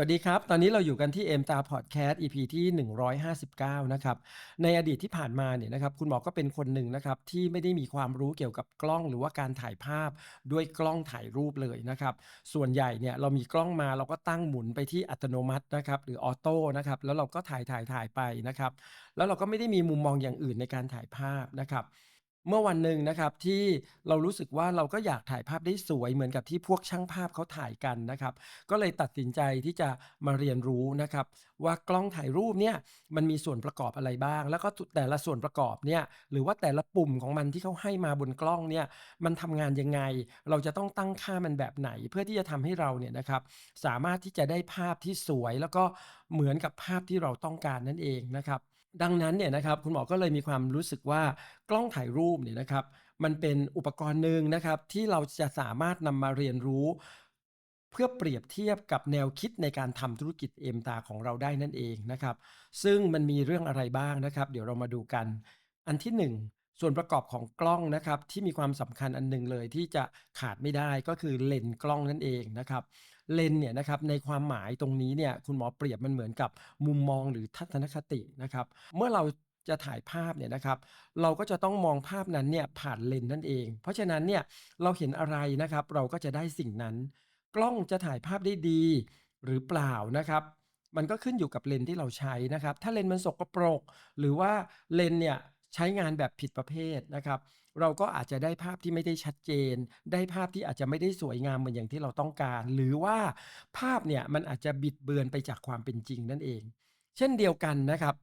วัสดีครับ ตอนนี้เราอยู่กันที่ M Star Podcast EP ที่ 159 นะครับ ในอดีตที่ผ่านมาเนี่ยนะครับคุณหมอก็เป็นคนหนึ่งนะครับที่ไม่ได้มีความรู้เกี่ยวกับกล้องหรือว่าการถ่ายภาพด้วยกล้องถ่ายรูปเลยนะครับ ส่วนใหญ่เนี่ยเรามีกล้องมาเราก็ตั้งหมุนไปที่อัตโนมัตินะครับหรือออโต้นะครับแล้วเราก็ถ่ายถ่ายถ่ายไปนะครับแล้วเราก็ไม่ได้มีมุมมองอย่างอื่นในการถ่ายภาพนะครับ เมื่อวันหนึ่งนะครับที่เรารู้สึกว่าเราก็อยากถ่ายภาพได้สวยเหมือนกับที่พวกช่างภาพเขาถ่ายกันนะครับ ก็เลยตัดสินใจที่จะมาเรียนรู้นะครับ ว่ากล้องถ่ายรูปเนี่ยมันมีส่วนประกอบอะไรบ้าง แล้วก็แต่ละส่วนประกอบเนี่ยหรือว่าแต่ละปุ่มของมันที่เขาให้มาบนกล้องเนี่ยมันทำงานยังไง เราจะต้องตั้งค่ามันแบบไหน เพื่อที่จะทำให้เราเนี่ยนะครับสามารถที่จะได้ภาพที่สวย แล้วก็เหมือนกับภาพที่เราต้องการนั่นเองนะครับ ดังนั้นเนี่ยนะครับคุณหมอก็เลยมีความรู้สึกว่ากล้องถ่ายรูปเนี่ยนะครับ มันเป็นอุปกรณ์หนึ่งนะครับที่เราจะสามารถนำมาเรียนรู้ เพื่อเปรียบเทียบกับแนวคิดในการทำธุรกิจเอ็มตาของเราได้นั่นเองนะครับ ซึ่งมันมีเรื่องอะไรบ้างนะครับ เดี๋ยวเรามาดูกัน อันที่ 1ส่วนประกอบของกล้องนะครับที่มีความสำคัญอันหนึ่งเลยที่จะขาดไม่ได้ก็คือเลนส์กล้องนั่นเองนะครับ เลนเนี่ยนะครับในความหมายตรงนี้เนี่ยคุณหมอเปรียบมันเหมือนกับมุมมองหรือทัศนคตินะครับ เมื่อเราจะถ่ายภาพเนี่ยนะครับเราก็จะต้องมองภาพนั้นเนี่ยผ่านเลนนั่นเอง เพราะฉะนั้นเนี่ยเราเห็นอะไรนะครับ เราก็จะได้สิ่งนั้น กล้องจะถ่ายภาพได้ดี หรือเปล่านะครับ มันก็ขึ้นอยู่กับเลนที่เราใช้นะครับ ถ้าเลนมันสกปรก หรือว่าเลนเนี่ย ใช้งานแบบผิดประเภทนะครับ เราก็อาจจะได้ภาพที่ไม่ได้ชัดเจน ได้ภาพที่อาจจะไม่ได้สวยงามเหมือนอย่างที่เราต้องการ หรือว่าภาพเนี่ยมันอาจจะบิดเบือนไปจากความเป็นจริงนั่นเอง เช่นเดียวกันนะครับ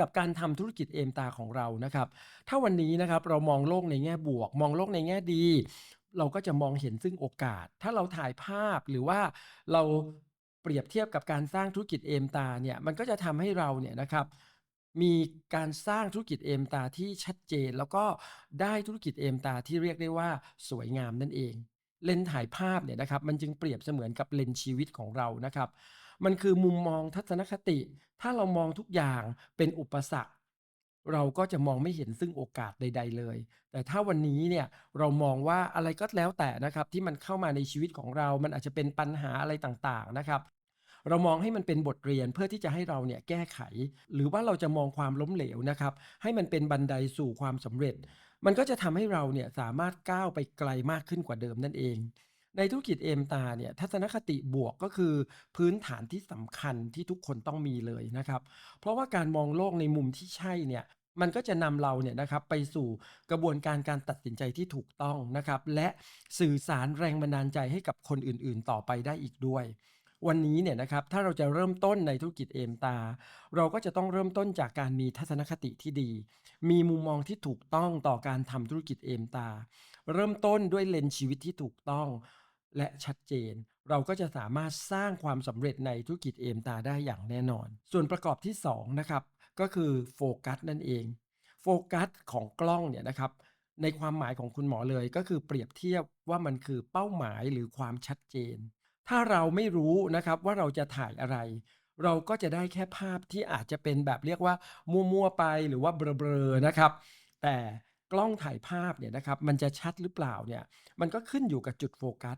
กับการทำธุรกิจเอมตาของเรานะครับ ถ้าวันนี้นะครับเรามองโลกในแง่บวก มองโลกในแง่ดี เราก็จะมองเห็นซึ่งโอกาส ถ้าเราถ่ายภาพหรือว่าเราเปรียบเทียบกับการสร้างธุรกิจเอมตาเนี่ย มันก็จะทำให้เราเนี่ยนะครับ มีการสร้างธุรกิจเอมตาที่ชัดเจน แล้วก็ได้ธุรกิจเอมตาที่เรียกได้ว่าสวยงามนั่นเอง เลนถ่ายภาพเนี่ยนะครับมันจึงเปรียบเสมือนกับเลนชีวิตของเรานะครับ มันคือมุมมองทัศนคติ ถ้าเรามองทุกอย่างเป็นอุปสรรคเราก็จะมองไม่เห็นซึ่งโอกาสใด ๆ เลย แต่ถ้าวันนี้เนี่ยเรามองว่าอะไรก็แล้วแต่นะครับที่มันเข้ามาในชีวิตของเรา มันอาจจะเป็นปัญหาอะไรต่างๆนะครับ เรามองให้มันเป็นบทเรียนเพื่อที่จะให้เราเนี่ยแก้ไข หรือว่าเราจะมองความล้มเหลวนะครับ ให้มันเป็นบันไดสู่ความสำเร็จ มันก็จะทำให้เราเนี่ยสามารถก้าวไปไกลมากขึ้นกว่าเดิมนั่นเองในธุรกิจเอมตาเนี่ยทัศนคติบวกก็คือพื้นฐานที่สำคัญที่ทุกคนต้องมีเลยนะครับ เพราะว่าการมองโลกในมุมที่ใช่เนี่ยมันก็จะนำเราเนี่ยนะครับไปสู่กระบวนการการตัดสินใจที่ถูกต้องนะครับ และสื่อสารแรงบันดาลใจให้กับคนอื่นๆ ต่อไปได้อีกด้วย วันนี้เนี่ยนะครับถ้าเราจะเริ่มต้นในธุรกิจเอมตา เราก็จะต้องเริ่มต้นจากการมีทัศนคติที่ดี มีมุมมองที่ถูกต้องต่อการทำธุรกิจเอมตา เริ่มต้นด้วยเลนส์ชีวิตที่ถูกต้องและชัดเจน เราก็จะสามารถสร้างความสำเร็จในธุรกิจเอมตาได้อย่างแน่นอน ส่วนประกอบที่2นะครับก็คือโฟกัสนั่นเองโฟกัสของกล้องเนี่ยนะครับในความหมายของคุณหมอเลยก็คือเปรียบเทียบว่ามันคือเป้าหมายหรือความชัดเจน ถ้าเราไม่รู้นะครับว่าเราจะถ่ายอะไร เราก็จะได้แค่ภาพที่อาจจะเป็นแบบเรียกว่ามั่วๆไปหรือว่าเบลอๆนะครับ แต่กล้องถ่ายภาพเนี่ยนะครับมันจะชัดหรือเปล่าเนี่ยมันก็ขึ้นอยู่กับจุดโฟกัส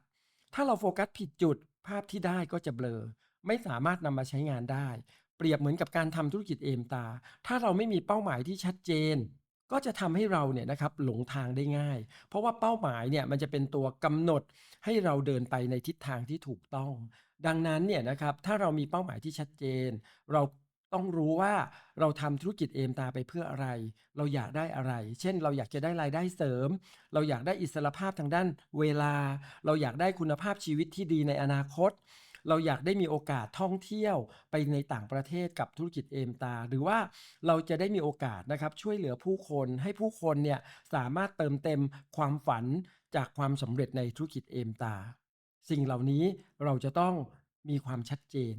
ถ้าเราโฟกัสผิดจุดภาพที่ได้ก็จะเบลอ ไม่สามารถนำมาใช้งานได้ เปรียบเหมือนกับการทำธุรกิจเอมตา ถ้าเราไม่มีเป้าหมายที่ชัดเจน ก็จะทำให้เราเนี่ยนะครับหลงทางได้ง่าย เพราะว่าเป้าหมายเนี่ยมันจะเป็นตัวกำหนดให้เราเดินไปในทิศทางที่ถูกต้อง ดังนั้นเนี่ยนะครับถ้าเรามีเป้าหมายที่ชัดเจน เราต้องรู้ว่าเราทำธุรกิจเอมตาไปเพื่ออะไร เราอยากได้อะไร เช่น เราอยากจะได้รายได้เสริม เราอยากได้อิสรภาพทางด้านเวลา เราอยากได้คุณภาพชีวิตที่ดีในอนาคต เราอยากได้มีโอกาสท่องเที่ยวไปในต่างประเทศกับธุรกิจเอมตา หรือว่าเราจะได้มีโอกาสนะครับช่วยเหลือผู้คนให้ผู้คนเนี่ยสามารถเติมเต็มความฝันจากความสำเร็จในธุรกิจเอมตา สิ่งเหล่านี้เราจะต้องมีความชัดเจน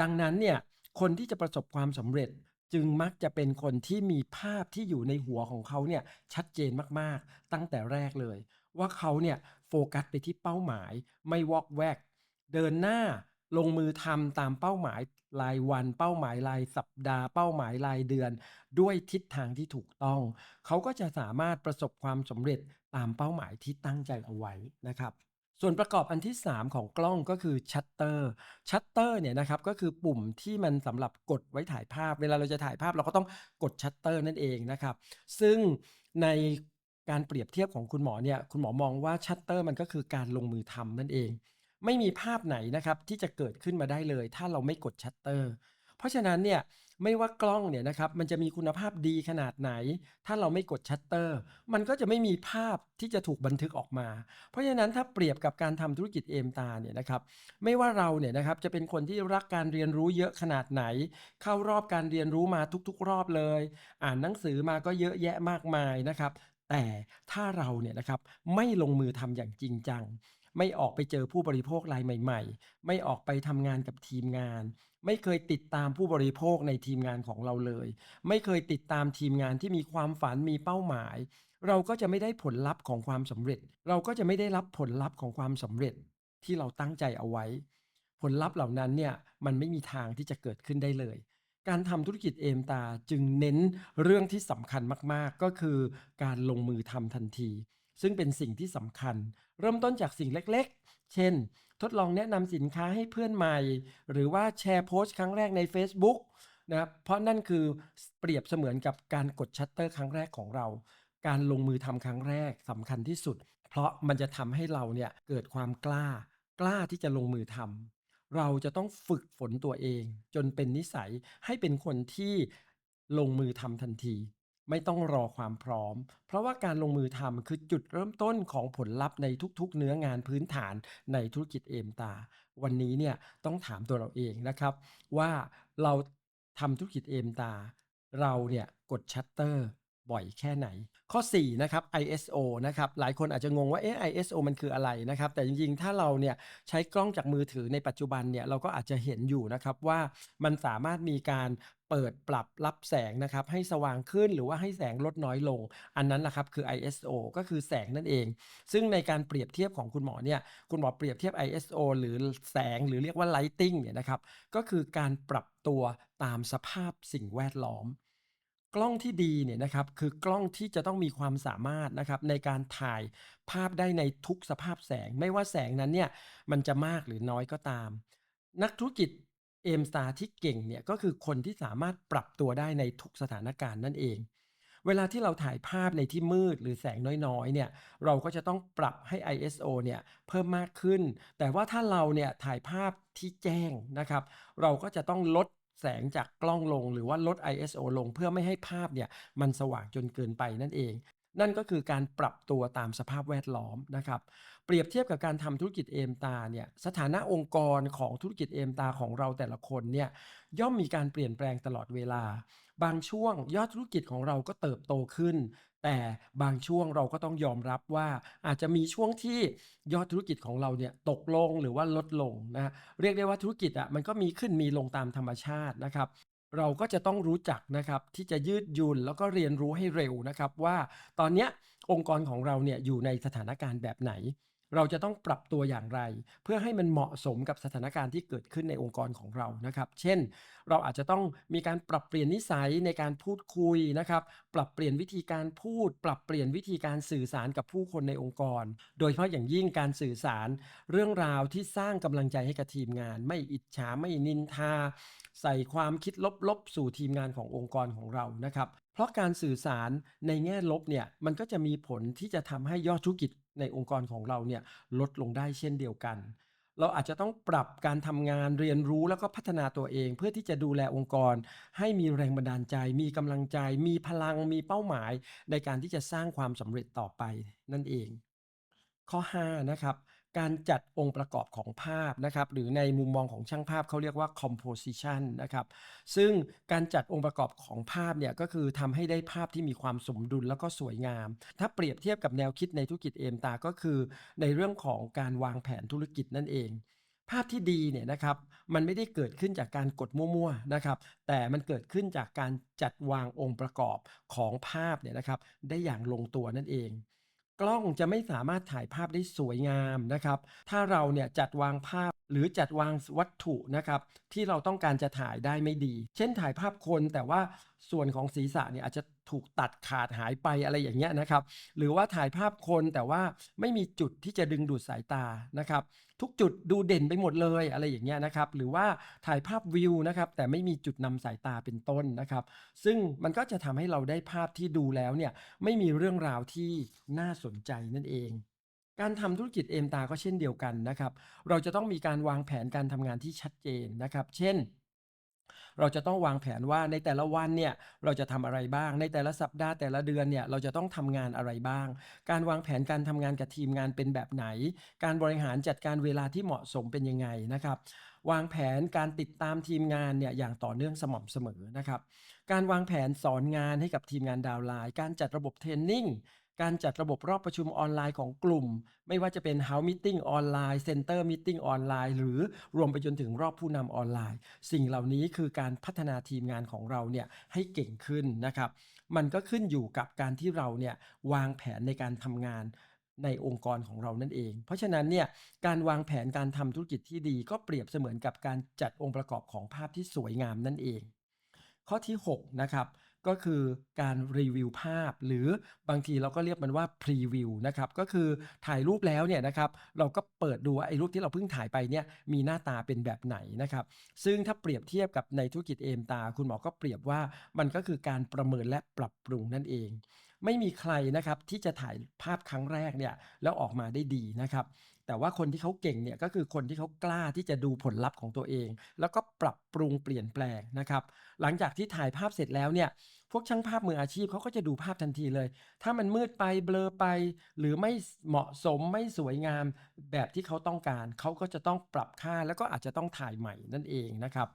ดังนั้นเนี่ยคนที่จะประสบความสำเร็จจึงมักจะเป็นคนที่มีภาพที่อยู่ในหัวของเขาเนี่ยชัดเจนมากๆ ตั้งแต่แรกเลย ว่าเขาเนี่ยโฟกัสไปที่เป้าหมาย ไม่วอกแวก เดินหน้าลงมือทำตามเป้าหมายรายวัน เป้าหมายรายสัปดาห์ เป้าหมายรายเดือน ด้วยทิศทางที่ถูกต้อง เขาก็จะสามารถประสบความสำเร็จตามเป้าหมายที่ตั้งใจเอาไว้นะครับ ส่วนประกอบอันที่ 3 ของกล้องก็คือชัตเตอร์ชัตเตอร์เนี่ยนะครับก็คือปุ่มที่มันสำหรับกดไว้ถ่ายภาพ เวลาเราจะถ่ายภาพเราก็ต้องกดชัตเตอร์นั่นเองนะครับ ซึ่งในการเปรียบเทียบของคุณหมอเนี่ยคุณหมอมองว่าชัตเตอร์มันก็คือการลงมือทำนั่นเอง ไม่มีภาพไหนนะครับที่จะเกิดขึ้นมาได้เลย ถ้าเราไม่กดชัตเตอร์ เพราะฉะนั้นเนี่ยไม่ว่ากล้องเนี่ยนะครับมันจะมีคุณภาพดีขนาดไหน ถ้าเราไม่กดชัตเตอร์ มันก็จะไม่มีภาพที่จะถูกบันทึกออกมา เพราะฉะนั้นถ้าเปรียบกับการทำธุรกิจเอมตาเนี่ยนะครับไม่ว่าเราเนี่ยนะครับจะเป็นคนที่รักการเรียนรู้เยอะขนาดไหน เข้ารอบการเรียนรู้มาทุกๆ รอบเลย อ่านหนังสือมาก็เยอะแยะมากมายนะครับแต่ถ้าเราเนี่ยนะครับไม่ลงมือทำอย่างจริงจัง ไม่ออกไปเจอผู้บริโภครายใหม่ ๆ ไม่ออกไปทำงานกับทีมงาน ไม่เคยติดตามผู้บริโภคในทีมงานของเราเลย ไม่เคยติดตามทีมงานที่มีความฝันมีเป้าหมาย เราก็จะไม่ได้ผลลัพธ์ของความสำเร็จ เราก็จะไม่ได้รับผลลัพธ์ของความสำเร็จที่เราตั้งใจเอาไว้ ผลลัพธ์เหล่านั้นเนี่ยมันไม่มีทางที่จะเกิดขึ้นได้เลยการทำธุรกิจเอมตาจึงเน้นเรื่องที่สำคัญมาก ๆ ก็คือการลงมือทำทันที ซึ่งเป็นสิ่งที่สำคัญ เริ่มต้นจากสิ่งเล็กๆ เช่น ทดลองแนะนำสินค้าให้เพื่อนใหม่ หรือว่าแชร์โพสต์ครั้งแรกใน Facebook นะครับเพราะนั่นคือเปรียบเสมือนกับการกดชัตเตอร์ครั้งแรกของเรา การลงมือทำครั้งแรกสำคัญที่สุด เพราะมันจะทำให้เราเนี่ยเกิดความกล้า กล้าที่จะลงมือทำเราจะต้องฝึกฝนตัวเอง จนเป็นนิสัยให้เป็นคนที่ลงมือทำทันที ไม่ต้องรอความพร้อม เพราะว่าการลงมือทำคือจุดเริ่มต้นของผลลัพธ์ในทุกๆ เนื้องานพื้นฐานในธุรกิจเอมตา วันนี้เนี่ยต้องถามตัวเราเองนะครับ ว่าเราทำธุรกิจเอมตา เราเนี่ยกดชัตเตอร์บ่อยแค่ไหน ข้อ 4 นะครับ ISO นะครับ หลายคนอาจจะงงว่าเอ๊ะ ISO มันคืออะไรนะครับ แต่จริงๆ ถ้าเราเนี่ยใช้กล้องจากมือถือในปัจจุบันเนี่ยเราก็อาจจะเห็นอยู่นะครับว่ามันสามารถมีการ เปิดปรับรับแสงนะครับให้สว่างขึ้นหรือว่าให้แสงลดน้อยลง อันนั้นแหละครับคือ ISO ก็คือแสงนั่นเอง ซึ่งในการเปรียบเทียบของคุณหมอเนี่ยคุณหมอเปรียบเทียบ ISO หรือแสงหรือเรียกว่า lighting เนี่ยนะครับก็คือการปรับตัวตามสภาพสิ่งแวดล้อม กล้องที่ดีเนี่ยนะครับคือกล้องที่จะต้องมีความสามารถนะครับในการถ่ายภาพได้ในทุกสภาพแสง ไม่ว่าแสงนั้นเนี่ยมันจะมากหรือน้อยก็ตามนักธุรกิจ เอมสตาร์ที่เก่งเนี่ยก็คือคนที่สามารถปรับตัวได้ในทุกสถานการณ์นั่นเอง เวลาที่เราถ่ายภาพในที่มืดหรือแสงน้อยๆเนี่ยเราก็จะต้องปรับให้ ISO เนี่ยเพิ่มมากขึ้น แต่ว่าถ้าเราเนี่ยถ่ายภาพที่แจ้งนะครับ เราก็จะต้องลดแสงจากกล้องลงหรือว่าลด ISO ลงเพื่อไม่ให้ภาพเนี่ยมันสว่างจนเกินไปนั่นเอง นั่นก็คือการปรับตัวตามสภาพแวดล้อมนะครับ เปรียบเทียบกับการทำธุรกิจเอมตาเนี่ยสถานะองค์กรของธุรกิจเอมตาของเราแต่ละคนเนี่ยย่อมมีการเปลี่ยนแปลงตลอดเวลา บางช่วงยอดธุรกิจของเราก็เติบโตขึ้น แต่บางช่วงเราก็ต้องยอมรับว่าอาจจะมีช่วงที่ยอดธุรกิจของเราเนี่ยตกลงหรือว่าลดลงนะเรียกได้ว่าธุรกิจอะมันก็มีขึ้นมีลงตามธรรมชาตินะครับ เราก็จะต้องรู้จักนะครับที่จะยืดยุ่นแล้วก็เรียนรู้ให้เร็วนะครับว่าตอนนี้องค์กรของเราเนี่ยอยู่ในสถานการณ์แบบไหน เราจะต้องปรับตัวอย่างไร เพื่อให้มันเหมาะสมกับสถานการณ์ที่เกิดขึ้นในองค์กรของเรานะครับ เช่น เราอาจจะต้องมีการปรับเปลี่ยนนิสัยในการพูดคุยนะครับ ปรับเปลี่ยนวิธีการพูด ปรับเปลี่ยนวิธีการสื่อสารกับผู้คนในองค์กร โดยเฉพาะอย่างยิ่งการสื่อสาร เรื่องราวที่สร้างกำลังใจให้กับทีมงาน ไม่อิจฉาไม่นินทา ใส่ความคิดลบๆสู่ทีมงานขององค์กรของเรานะครับ เพราะการสื่อสารในแง่ลบเนี่ยมันก็จะมีผลที่จะทำให้ยอดธุรกิจ ในองค์กรของเราเนี่ยลดลงได้เช่นเดียวกัน เราอาจจะต้องปรับการทำงานเรียนรู้แล้วก็พัฒนาตัวเอง เพื่อที่จะดูแลองค์กร ให้มีแรงบันดาลใจ มีกำลังใจ มีพลังมีเป้าหมาย ในการที่จะสร้างความสำเร็จต่อไปนั่นเอง ข้อ 5 นะครับ การจัดองค์ประกอบของภาพนะครับหรือในมุมมองของช่างภาพเขาเรียกว่า composition นะครับซึ่งการจัดองค์ประกอบของภาพเนี่ยก็คือทำให้ได้ภาพที่มีความสมดุลแล้วก็สวยงาม ถ้าเปรียบเทียบกับแนวคิดในธุรกิจเอมตา ก็คือ ในเรื่องของการวางแผนธุรกิจนั่นเองภาพที่ดีเนี่ยนะครับมันไม่ได้เกิดขึ้นจากการกดมั่วๆนะครับแต่มันเกิดขึ้นจากการจัดวางองค์ประกอบของภาพเนี่ยนะครับได้อย่างลงตัวนั่นเอง กล้องจะไม่สามารถถ่ายภาพได้สวยงามนะครับ ถ้าเราเนี่ยจัดวางภาพ หรือจัดวางวัตถุนะครับที่เราต้องการจะถ่ายได้ไม่ดี เช่นถ่ายภาพคนแต่ว่าส่วนของศีรษะเนี่ยอาจจะถูกตัดขาดหายไปอะไรอย่างเงี้ยนะครับ หรือว่าถ่ายภาพคนแต่ว่าไม่มีจุดที่จะดึงดูดสายตานะครับ ทุกจุดดูเด่นไปหมดเลยอะไรอย่างเงี้ยนะครับ หรือว่าถ่ายภาพวิวนะครับแต่ไม่มีจุดนำสายตาเป็นต้นนะครับ ซึ่งมันก็จะทำให้เราได้ภาพที่ดูแล้วเนี่ยไม่มีเรื่องราวที่น่าสนใจนั่นเอง การทำธุรกิจเอมตาก็เช่นเดียวกันนะครับ เราจะต้องมีการวางแผนการทำงานที่ชัดเจนนะครับ เช่น เราจะต้องวางแผนว่าในแต่ละวันเนี่ยเราจะทำอะไรบ้าง ในแต่ละสัปดาห์แต่ละเดือนเนี่ยเราจะต้องทำงานอะไรบ้าง การวางแผนการทำงานกับทีมงานเป็นแบบไหน การบริหารจัดการเวลาที่เหมาะสมเป็นยังไงนะครับ วางแผนการติดตามทีมงานเนี่ยอย่างต่อเนื่องสม่ำเสมอนะครับ การวางแผนสอนงานให้กับทีมงานดาวไลน์ การจัดระบบเทรนนิ่ง การจัดระบบรอบประชุมออนไลน์ของกลุ่ม ไม่ว่าจะเป็น House Meeting ออนไลน์ Center Meeting ออนไลน์ หรือรวมไปจนถึงรอบผู้นำออนไลน์ สิ่งเหล่านี้คือการพัฒนาทีมงานของเราเนี่ยให้เก่งขึ้นนะครับ มันก็ขึ้นอยู่กับการที่เราเนี่ยวางแผนในการทำงานในองค์กรของเรานั่นเอง เพราะฉะนั้นเนี่ยการวางแผนการทำธุรกิจที่ดี ก็เปรียบเสมือนกับการจัดองค์ประกอบของภาพที่สวยงามนั่นเอง ข้อที่6นะครับ ก็คือการรีวิวภาพ หรือบางทีเราก็เรียกมันว่าพรีวิวนะครับก็คือถ่ายรูปแล้วเนี่ยนะครับเราก็เปิดดูไอ้รูปที่เราเพิ่งถ่ายไปเนี่ยมีหน้าตาเป็นแบบไหนนะครับซึ่งถ้าเปรียบเทียบกับในธุรกิจเอมตา คุณหมอก็เปรียบว่ามันก็คือการประเมินและปรับปรุงนั่นเอง ไม่มีใครนะครับที่จะถ่ายภาพครั้งแรกเนี่ยแล้วออกมาได้ดีนะครับ แต่ว่าคนที่เขาเก่งเนี่ยก็คือคนที่เขากล้าที่จะดูผลลัพธ์ของตัวเอง แล้วก็ปรับปรุงเปลี่ยนแปลงนะครับ หลังจากที่ถ่ายภาพเสร็จแล้วเนี่ยพวกช่างภาพมืออาชีพเขาก็จะดูภาพทันทีเลย ถ้ามันมืดไปเบลอไป หรือไม่เหมาะสมไม่สวยงามแบบที่เขาต้องการ เขาก็จะต้องปรับค่าแล้วก็อาจจะต้องถ่ายใหม่นั่นเองนะครับ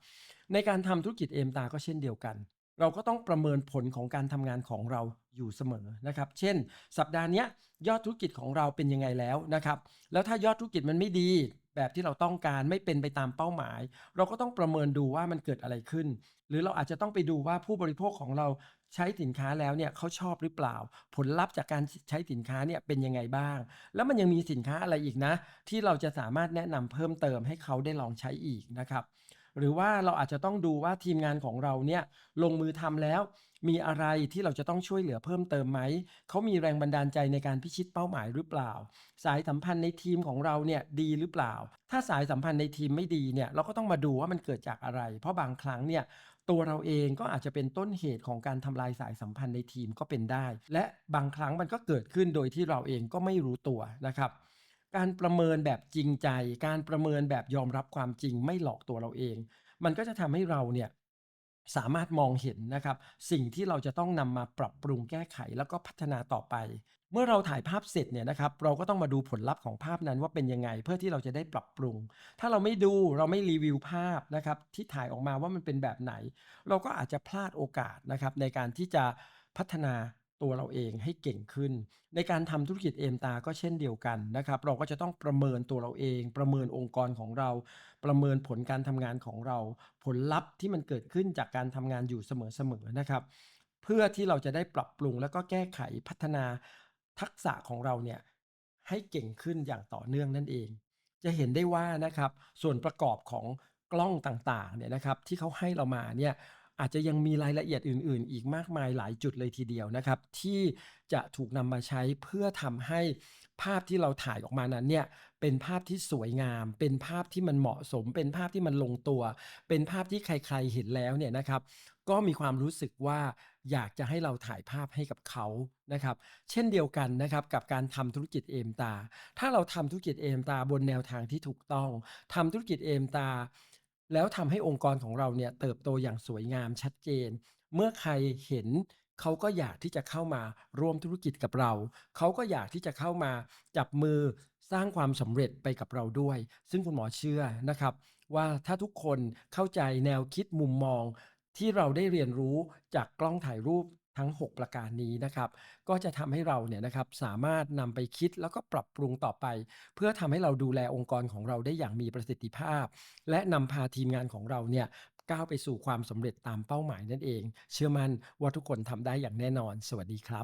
ในการทำธุรกิจเอมตาก็เช่นเดียวกัน เราก็ต้องประเมินผลของการทำงานของเรา อยู่เสมอนะครับ เช่น สัปดาห์นี้ยยอดธุรกิจของเราเป็นยังไงแล้วนะครับ แล้วถ้ายอดธุรกิจมันไม่ดีแบบที่เราต้องการไม่เป็นไปตามเป้าหมาย เราก็ต้องประเมินดูว่ามันเกิดอะไรขึ้น หรือเราอาจจะต้องไปดูว่าผู้บริโภคของเราใช้สินค้าแล้วเนี่ยเขาชอบหรือเปล่า ผลลัพธ์จากการใช้สินค้าเนี่ยเป็นยังไงบ้าง แล้วมันยังมีสินค้าอะไรอีกนะ ที่เราจะสามารถแนะนำเพิ่มเติมให้เขาได้ลองใช้อีกนะครับ หรือว่าเราอาจจะต้องดูว่าทีมงานของเราเนี่ยลงมือทำแล้ว มีอะไรที่เราจะต้องช่วยเหลือเพิ่มเติมไหม เขามีแรงบันดาลใจในการพิชิตเป้าหมายหรือเปล่า สายสัมพันธ์ในทีมของเราเนี่ยดีหรือเปล่า ถ้าสายสัมพันธ์ในทีมไม่ดีเนี่ยเราก็ต้องมาดูว่ามันเกิดจากอะไร เพราะบางครั้งเนี่ยตัวเราเองก็อาจจะเป็นต้นเหตุของการทำลายสายสัมพันธ์ในทีมก็เป็นได้ และบางครั้งมันก็เกิดขึ้นโดยที่เราเองก็ไม่รู้ตัวนะครับการประเมินแบบจริงใจ การประเมินแบบยอมรับความจริงไม่หลอกตัวเราเอง มันก็จะทำให้เราเนี่ย สามารถมองเห็นนะครับ สิ่งที่เราจะต้องนำมาปรับปรุงแก้ไขแล้วก็พัฒนาต่อไป เมื่อเราถ่ายภาพเสร็จเนี่ยนะครับ เราก็ต้องมาดูผลลัพธ์ของภาพนั้นว่าเป็นยังไงเพื่อที่เราจะได้ปรับปรุง ถ้าเราไม่ดูเราไม่รีวิวภาพนะครับ ที่ถ่ายออกมาว่ามันเป็นแบบไหน เราก็อาจจะพลาดโอกาสนะครับในการที่จะพัฒนา ตัวเราเองให้เก่งขึ้น ในการทำธุรกิจเอมตาก็เช่นเดียวกันนะครับ เราก็จะต้องประเมินตัวเราเอง ประเมินองค์กรของเรา ประเมินผลการทำงานของเรา ผลลัพธ์ที่มันเกิดขึ้นจากการทำงานอยู่เสมอๆนะครับ เพื่อที่เราจะได้ปรับปรุงแล้วก็แก้ไขพัฒนาทักษะของเราเนี่ยให้เก่งขึ้นอย่างต่อเนื่องนั่นเอง จะเห็นได้ว่านะครับส่วนประกอบของกล้องต่างๆเนี่ยนะครับที่เขาให้เรามาเนี่ย อาจจะยังมีรายละเอียดอื่น ๆ อีกมากมายหลายจุดเลยทีเดียวนะครับ ที่จะถูกนำมาใช้เพื่อทำให้ภาพที่เราถ่ายออกมานั้นเนี่ยเป็นภาพที่สวยงาม เป็นภาพที่มันเหมาะสม เป็นภาพที่มันลงตัว เป็นภาพที่ใคร ๆ เห็นแล้วเนี่ยนะครับ ก็มีความรู้สึกว่าอยากจะให้เราถ่ายภาพให้กับเขานะครับ เช่นเดียวกันนะครับกับการทำธุรกิจเอมตา ถ้าเราทำธุรกิจเอมตาบนแนวทางที่ถูกต้องทำธุรกิจเอมตา แล้วทำให้องค์กรของเราเนี่ยเติบโตอย่างสวยงามชัดเจน เมื่อใครเห็นเขาก็อยากที่จะเข้ามาร่วมธุรกิจกับเรา เขาก็อยากที่จะเข้ามาจับมือสร้างความสำเร็จไปกับเราด้วย ซึ่งคุณหมอเชื่อนะครับ ว่าถ้าทุกคนเข้าใจแนวคิดมุมมองที่เราได้เรียนรู้จากกล้องถ่ายรูป ทั้ง 6 ประการนี้นะครับ ก็จะทำให้เราเนี่ยนะครับสามารถนำไปคิดแล้วก็ปรับปรุงต่อไป เพื่อทำให้เราดูแลองค์กรของเราได้อย่างมีประสิทธิภาพ และนำพาทีมงานของเราเนี่ยก้าวไปสู่ความสำเร็จตามเป้าหมายนั่นเอง เชื่อมั่นว่าทุกคนทำได้อย่างแน่นอน สวัสดีครับ